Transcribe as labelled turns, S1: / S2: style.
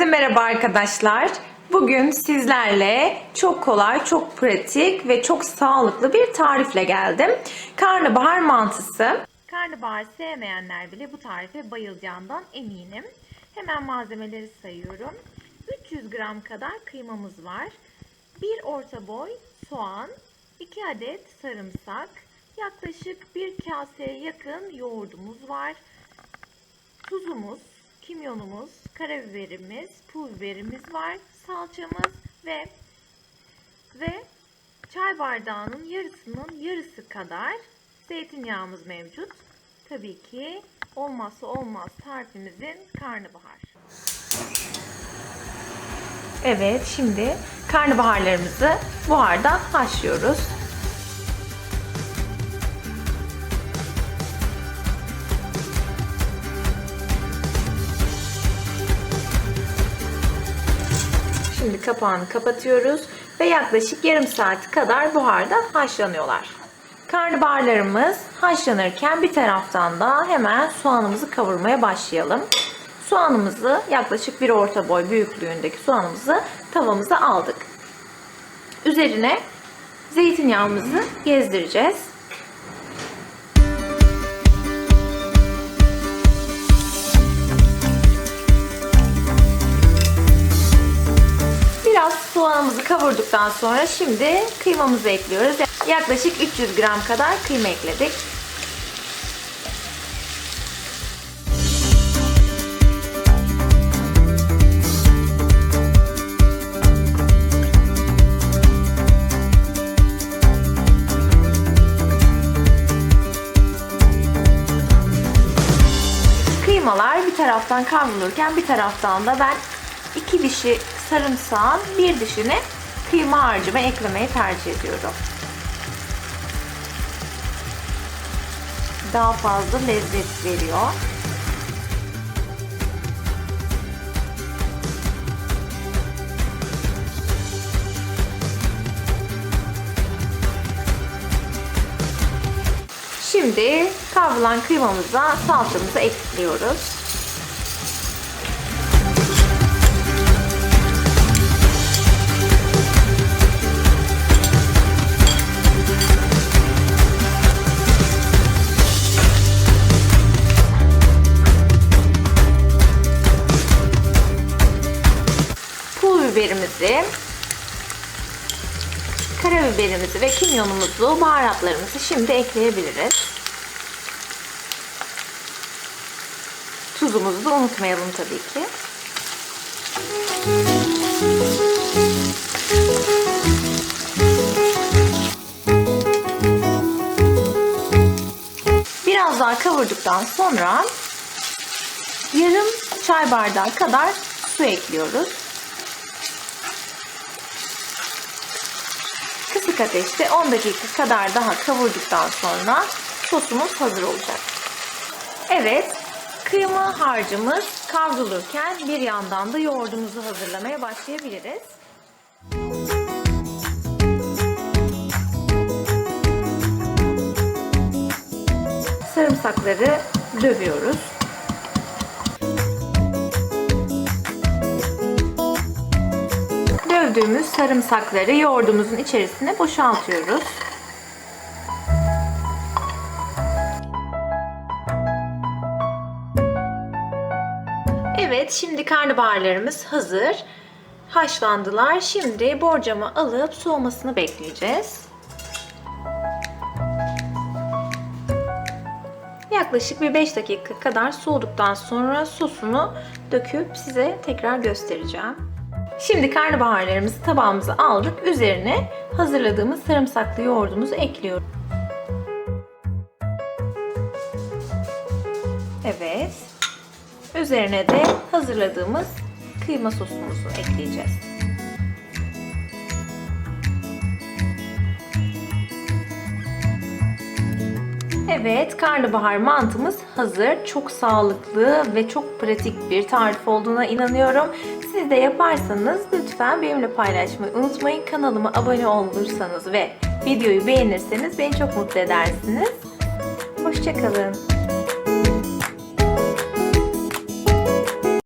S1: arkadaşlar. Bugün sizlerle çok kolay, çok pratik ve çok sağlıklı bir tarifle geldim. Karnabahar mantısı. Karnabahar sevmeyenler bile bu tarife bayılacağından eminim. Hemen malzemeleri sayıyorum. 300 gram kadar kıymamız var. 1 orta boy soğan, 2 adet sarımsak, yaklaşık 1 kaseye yakın yoğurdumuz var. Tuzumuz, kimyonumuz, karabiberimiz, pul biberimiz var, salçamız ve ve çay bardağının yarısının yarısı kadar zeytinyağımız mevcut. Tabii ki olmazsa olmaz tarifimizin karnabahar. Evet, şimdi karnabaharlarımızı buharda haşlıyoruz. Kapağını kapatıyoruz ve yaklaşık yarım saat kadar buharda haşlanıyorlar. Karnabaharlarımız haşlanırken bir taraftan da hemen soğanımızı kavurmaya başlayalım. Soğanımızı yaklaşık bir orta boy büyüklüğündeki soğanımızı tavamıza aldık. Üzerine zeytinyağımızı gezdireceğiz. Kavurduktan sonra şimdi kıymamızı ekliyoruz. Yaklaşık 300 gram kadar kıyma ekledik. Kıymalar bir taraftan kavrulurken bir taraftan da ben iki dişi sarımsağın bir dişini kıyma harcıma eklemeyi tercih ediyorum. Daha fazla lezzet veriyor. Şimdi kavrulan kıymamıza salçamızı ekliyoruz. Biberimizi, karabiberimizi ve kimyonumuzu, baharatlarımızı şimdi ekleyebiliriz. Tuzumuzu da unutmayalım tabii ki. Biraz daha kavurduktan sonra yarım çay bardağı kadar su ekliyoruz. Ateşte 10 dakika kadar daha kavurduktan sonra sosumuz hazır olacak. Evet, kıyma harcımız kavrulurken bir yandan da yoğurdumuzu hazırlamaya başlayabiliriz. Sarımsakları dövüyoruz. Dövdüğümüz sarımsakları yoğurdumuzun içerisine boşaltıyoruz. Evet, şimdi karnabaharlarımız hazır. Haşlandılar. Şimdi borcama alıp soğumasını bekleyeceğiz. Yaklaşık bir 5 dakika kadar soğuduktan sonra sosunu döküp size tekrar göstereceğim. Şimdi karnabaharlarımızı tabağımıza aldık. Üzerine hazırladığımız sarımsaklı yoğurdumuzu ekliyorum. Evet. Üzerine de hazırladığımız kıyma sosumuzu ekleyeceğiz. Evet, karnabahar mantımız hazır. Çok sağlıklı ve çok pratik bir tarif olduğuna inanıyorum. De yaparsanız lütfen benimle paylaşmayı unutmayın. Kanalıma abone olursanız ve videoyu beğenirseniz beni çok mutlu edersiniz. Hoşçakalın.